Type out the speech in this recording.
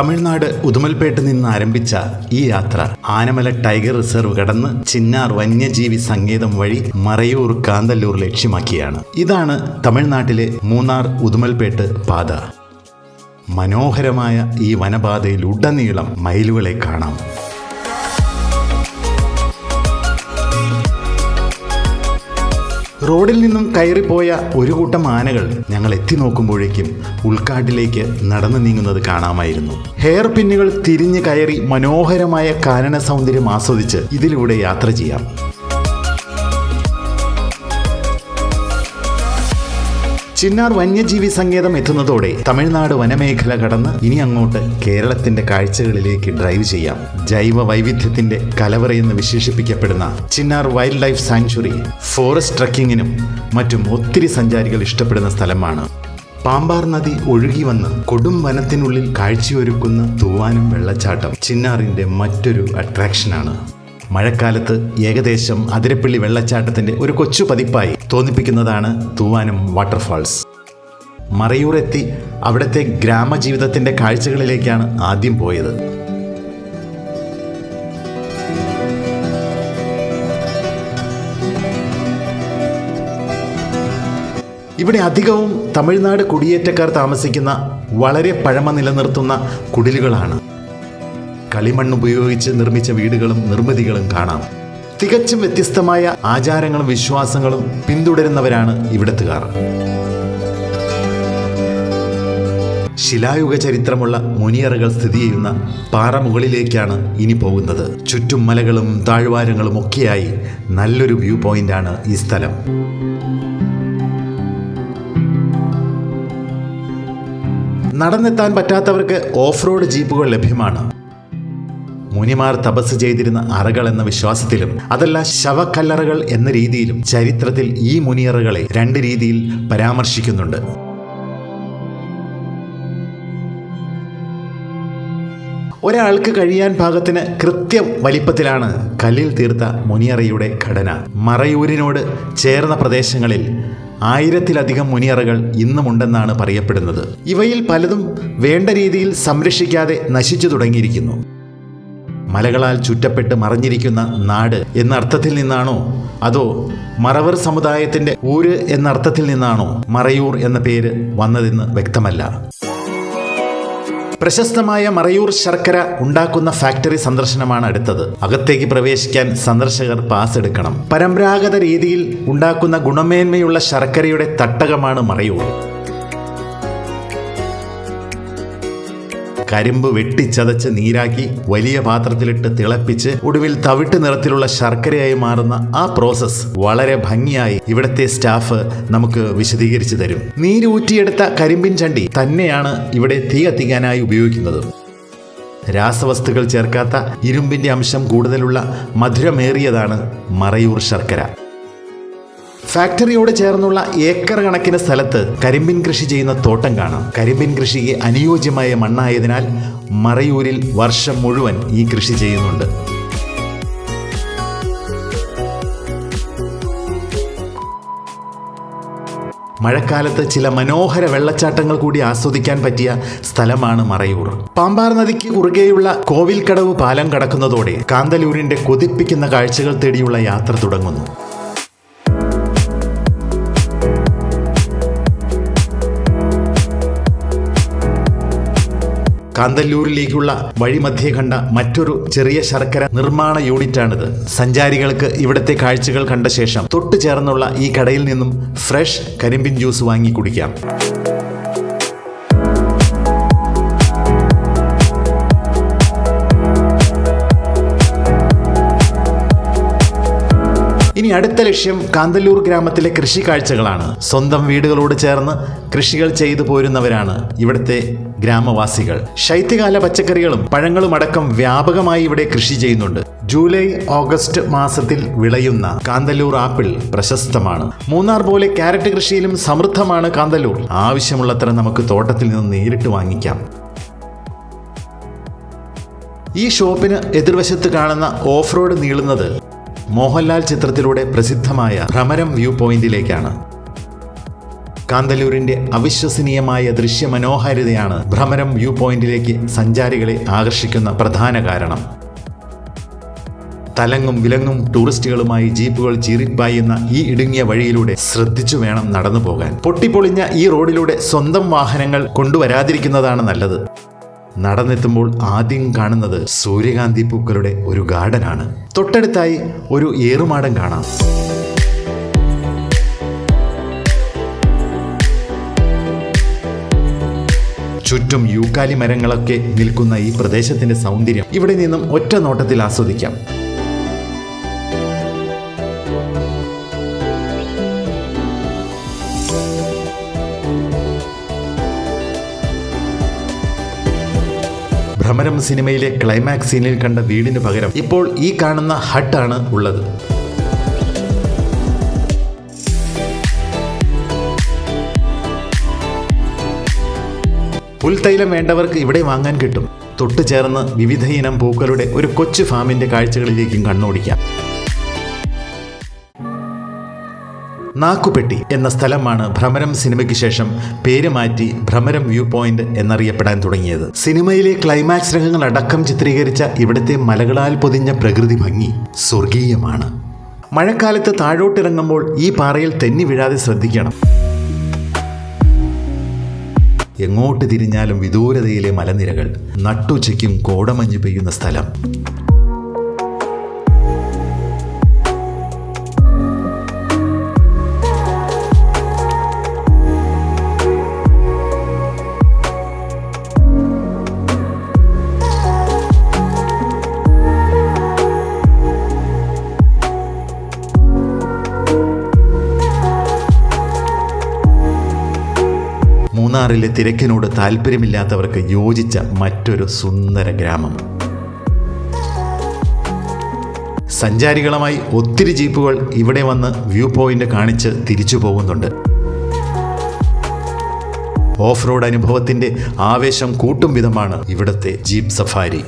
തമിഴ്നാട് ഉദുമൽപേട്ട് നിന്ന് ആരംഭിച്ച ഈ യാത്ര ആനമല ടൈഗർ റിസർവ് കടന്ന് ചിന്നാർ വന്യജീവി സങ്കേതം വഴി മറയൂർ കാന്തല്ലൂർ ലക്ഷ്യമാക്കിയാണ്. ഇതാണ് തമിഴ്നാട്ടിലെ മൂന്നാർ ഉദുമൽപേട്ട് പാത. മനോഹരമായ ഈ വനപാതയിൽ ഉടനീളം മയിലുകളെ കാണാം. റോഡിൽ നിന്നും കയറിപ്പോയ ഒരു കൂട്ടം ആനകൾ ഞങ്ങൾ എത്തി നോക്കുമ്പോഴേക്കും ഉൾക്കാട്ടിലേക്ക് നടന്നു നീങ്ങുന്നത് കാണാമായിരുന്നു. ഹെയർ പിന്നുകൾ തിരിഞ്ഞ് കയറി മനോഹരമായ കാനന സൗന്ദര്യം ആസ്വദിച്ച് ഇതിലൂടെ യാത്ര ചെയ്യാം. ചിന്നാർ വന്യജീവി സങ്കേതം എത്തുന്നതോടെ തമിഴ്നാട് വനമേഖല കടന്ന് ഇനി അങ്ങോട്ട് കേരളത്തിന്റെ കാഴ്ചകളിലേക്ക് ഡ്രൈവ് ചെയ്യാം. ജൈവ വൈവിധ്യത്തിന്റെ കലവറയെന്ന് വിശേഷിപ്പിക്കപ്പെടുന്ന Chinnar wild life sanctuary forest ട്രക്കിങ്ങിനും മറ്റും ഒത്തിരി സഞ്ചാരികൾ ഇഷ്ടപ്പെടുന്ന സ്ഥലമാണ്. പാമ്പാർ നദി ഒഴുകി വന്ന് കൊടും വനത്തിനുള്ളിൽ കാഴ്ചയൊരുക്കുന്ന തൂവാനും വെള്ളച്ചാട്ടം ചിന്നാറിന്റെ മറ്റൊരു അട്രാക്ഷനാണ് മഴക്കാലത്ത് ഏകദേശം അതിരപ്പള്ളി വെള്ളച്ചാട്ടത്തിന്റെ ഒരു കൊച്ചു പതിപ്പായി തോന്നിപ്പിക്കുന്നതാണ് തൂവാനം വാട്ടർഫാൾസ്. മറയൂരെത്തി അവിടുത്തെ ഗ്രാമജീവിതത്തിന്റെ കാഴ്ചകളിലേക്കാണ് ആദ്യം പോയത്. ഇവിടെ അധികവും തമിഴ്നാട് കുടിയേറ്റക്കാർ താമസിക്കുന്ന വളരെ പഴമ നിലനിർത്തുന്ന കുടിലുകളാണ്. കളിമണ്ണ് ഉപയോഗിച്ച് നിർമ്മിച്ച വീടുകളും നിർമ്മിതികളും കാണാം. തികച്ചും വ്യത്യസ്തമായ ആചാരങ്ങളും വിശ്വാസങ്ങളും പിന്തുടരുന്നവരാണ് ഇവിടത്തുകാർ. ശിലായുഗ ചരിത്രമുള്ള മുനിയറകൾ സ്ഥിതി ചെയ്യുന്ന പാറ മുകളിലേക്കാണ് ഇനി പോകുന്നത്. ചുറ്റും മലകളും താഴ്വാരങ്ങളും ഒക്കെയായി നല്ലൊരു വ്യൂ പോയിന്റ് ആണ് ഈ സ്ഥലം. നടന്നെത്താൻ പറ്റാത്തവർക്ക് ഓഫ് റോഡ് ജീപ്പുകൾ ലഭ്യമാണ്. മുനിമാർ തപസ് ചെയ്തിരുന്ന അറകൾ എന്ന വിശ്വാസത്തിലും അതല്ല ശവക്കല്ലറകൾ എന്ന രീതിയിലും ചരിത്രത്തിൽ ഈ മുനിയറകളെ രണ്ട് രീതിയിൽ പരാമർശിക്കുന്നുണ്ട്. ഒരാൾക്ക് കഴിയാൻ പാകത്തിന് കൃത്യം വലിപ്പത്തിലാണ് കല്ലിൽ തീർത്ത മുനിയറയുടെ ഘടന. മറയൂരിനോട് ചേർന്ന പ്രദേശങ്ങളിൽ ആയിരത്തിലധികം മുനിയറകൾ ഇന്നുമുണ്ടെന്നാണ് പറയപ്പെടുന്നത്. ഇവയിൽ പലതും വേണ്ട രീതിയിൽ സംരക്ഷിക്കാതെ നശിച്ചു തുടങ്ങിയിരിക്കുന്നു. മലകളാൽ ചുറ്റപ്പെട്ട് മറിഞ്ഞിരിക്കുന്ന നാട് എന്ന അർത്ഥത്തിൽ നിന്നാണോ? അതോ മറവർ സമുദായത്തിന്റെ ഊര് എന്ന അർത്ഥത്തിൽ നിന്നാണോ മറയൂർ എന്ന പേര് വന്നതെന്ന് വ്യക്തമല്ല. പ്രശസ്തമായ മറയൂർ ശർക്കര ഉണ്ടാക്കുന്ന ഫാക്ടറി സന്ദർശനമാണ് അടുത്തത്. അകത്തേക്ക് പ്രവേശിക്കാൻ സന്ദർശകർ പാസ് എടുക്കണം. പരമ്പരാഗത രീതിയിൽ ഉണ്ടാക്കുന്ന ഗുണമേന്മയുള്ള ശർക്കരയുടെ തട്ടകമാണ് മറയൂർ. കരിമ്പ് വെട്ടിച്ചതച്ച് നീരാക്കി വലിയ പാത്രത്തിലിട്ട് തിളപ്പിച്ച് ഒടുവിൽ തവിട്ട് നിറത്തിലുള്ള ശർക്കരയായി മാറുന്ന ആ പ്രോസസ് വളരെ ഭംഗിയായി ഇവിടുത്തെ സ്റ്റാഫ് നമുക്ക് വിശദീകരിച്ചു തരും. നീരൂറ്റിയെടുത്ത കരിമ്പിൻ ചണ്ടി തന്നെയാണ് ഇവിടെ തീ കത്തിക്കാനായി ഉപയോഗിക്കുന്നത്. രാസവസ്തുക്കൾ ചേർക്കാത്ത ഇരുമ്പിന്റെ അംശം കൂടുതലുള്ള മധുരമേറിയതാണ് മറയൂർ ശർക്കര. ഫാക്ടറിയോട് ചേർന്നുള്ള ഏക്കർ കണക്കിന് സ്ഥലത്ത് കരിമ്പിൻ കൃഷി ചെയ്യുന്ന തോട്ടം കാണാം. കരിമ്പിൻ കൃഷിക്ക് അനുയോജ്യമായ മണ്ണായതിനാൽ മറയൂരിൽ വർഷം മുഴുവൻ ഈ കൃഷി ചെയ്യുന്നുണ്ട്. മഴക്കാലത്ത് ചില മനോഹര വെള്ളച്ചാട്ടങ്ങൾ കൂടി ആസ്വദിക്കാൻ പറ്റിയ സ്ഥലമാണ് മറയൂർ. പാമ്പാർ നദിക്ക് കുറുകെയുള്ള കോവിൽക്കടവ് പാലം കടക്കുന്നതോടെ കാന്തലൂരിന്റെ കൊതിപ്പിക്കുന്ന കാഴ്ചകൾ തേടിയുള്ള യാത്ര തുടങ്ങുന്നു. കാന്തല്ലൂരിലേക്കുള്ള വഴിമധ്യേ കണ്ട മറ്റൊരു ചെറിയ ശർക്കര നിർമ്മാണ യൂണിറ്റാണിത്. സഞ്ചാരികൾക്ക് ഇവിടുത്തെ കാഴ്ചകൾ കണ്ട ശേഷം തൊട്ടു ചേർന്നുള്ള ഈ കടയിൽ നിന്നും ഫ്രഷ് കരിമ്പിൻ ജ്യൂസ് വാങ്ങി കുടിക്കാം. ഇനി അടുത്ത ലക്ഷ്യം കാന്തല്ലൂർ ഗ്രാമത്തിലെ കൃഷി കാഴ്ചകളാണ്. സ്വന്തം വീടുകളോട് ചേർന്ന് കൃഷികൾ ചെയ്തു പോരുന്നവരാണ് ഇവിടുത്തെ ഗ്രാമവാസികൾ. ശൈത്യകാല പച്ചക്കറികളും പഴങ്ങളും അടക്കം വ്യാപകമായി ഇവിടെ കൃഷി ചെയ്യുന്നുണ്ട്. ജൂലൈ ഓഗസ്റ്റ് മാസത്തിൽ വിളയുന്ന കാന്തല്ലൂർ ആപ്പിൾ പ്രശസ്തമാണ്. മൂന്നാർ പോലെ ക്യാരറ്റ് കൃഷിയിലും സമൃദ്ധമാണ് കാന്തല്ലൂർ. ആവശ്യമുള്ളത്ര നമുക്ക് തോട്ടത്തിൽ നിന്ന് നേരിട്ട് വാങ്ങിക്കാം. ഈ ഷോപ്പിന് എതിർവശത്ത് കാണുന്ന ഓഫ് റോഡ് നീളുന്നത് മോഹൻലാൽ ചിത്രത്തിലൂടെ പ്രസിദ്ധമായ ഭ്രമരം വ്യൂ പോയിന്റിലേക്കാണ്. കാന്തല്ലൂരിന്റെ അവിശ്വസനീയമായ ദൃശ്യമനോഹാരിതയാണ് ഭ്രമരം വ്യൂ പോയിന്റിലേക്ക് സഞ്ചാരികളെ ആകർഷിക്കുന്ന പ്രധാന കാരണം. തലങ്ങും വിലങ്ങും ടൂറിസ്റ്റുകളുമായി ജീപ്പുകൾ ചീറിപ്പായുന്ന ഈ ഇടുങ്ങിയ വഴിയിലൂടെ ശ്രദ്ധിച്ചു വേണം നടന്നു പോകാൻ. പൊട്ടിപ്പൊളിഞ്ഞ ഈ റോഡിലൂടെ സ്വന്തം വാഹനങ്ങൾ കൊണ്ടുവരാതിരിക്കുന്നതാണ് നല്ലത്. നടന്നെത്തുമ്പോൾ ആദ്യം കാണുന്നത് സൂര്യകാന്തി പൂക്കളുടെ ഒരു ഗാർഡനാണ്. തൊട്ടടുത്തായി ഒരു ഏറുമാടം കാണാം. ചുറ്റും യൂക്കാലി മരങ്ങളൊക്കെ നിൽക്കുന്ന ഈ പ്രദേശത്തിന്റെ സൗന്ദര്യം ഇവിടെ നിന്നും ഒറ്റ നോട്ടത്തിൽ ആസ്വദിക്കാം. ഭ്രമരം സിനിമയിലെ ക്ലൈമാക്സ് സീനിൽ കണ്ട വീടിന് പകരം ഇപ്പോൾ ഈ കാണുന്ന ഹട്ടാണ് ഉള്ളത്. പുൽത്തൈലം വേണ്ടവർക്ക് ഇവിടെ വാങ്ങാൻ കിട്ടും. തൊട്ടു ചേർന്ന് വിവിധ ഇനം പൂക്കളുടെ ഒരു കൊച്ചു ഫാമിന്റെ കാഴ്ചകളിലേക്കും കണ്ണോടിക്കാം. നാക്കുപെട്ടി എന്ന സ്ഥലമാണ് ഭ്രമരം സിനിമയ്ക്ക് ശേഷം പേര് മാറ്റി ഭ്രമരം വ്യൂ പോയിന്റ് എന്നറിയപ്പെടാൻ തുടങ്ങിയത്. സിനിമയിലെ ക്ലൈമാക്സ് രംഗങ്ങൾ അടക്കം ചിത്രീകരിച്ച ഇവിടുത്തെ മലകളാൽ പൊതിഞ്ഞ പ്രകൃതി ഭംഗി സ്വർഗീയമാണ്. മഴക്കാലത്ത് താഴോട്ടിറങ്ങുമ്പോൾ ഈ പാറയിൽ തെന്നി വീഴാതെ ശ്രദ്ധിക്കണം. എങ്ങോട്ട് തിരിഞ്ഞാലും വിദൂരതയിലെ മലനിരകൾ നട്ടുച്ചയ്ക്കും കോടമഞ്ഞ് പെയ്യുന്ന സ്ഥലം. മൂന്നാറിലെ തിരക്കിനോട് താല്പര്യമില്ലാത്തവർക്ക് യോജിച്ച മറ്റൊരു സുന്ദര ഗ്രാമം. സഞ്ചാരികളുമായി ഒത്തിരി ജീപ്പുകൾ ഇവിടെ വന്ന് വ്യൂ പോയിന്റ് കാണിച്ച് തിരിച്ചു പോകുന്നുണ്ട്. ഓഫ് റോഡ് അനുഭവത്തിന്റെ ആവേശം കൂട്ടും വിധമാണ് ഇവിടുത്തെ ജീപ്പ് സഫാരി.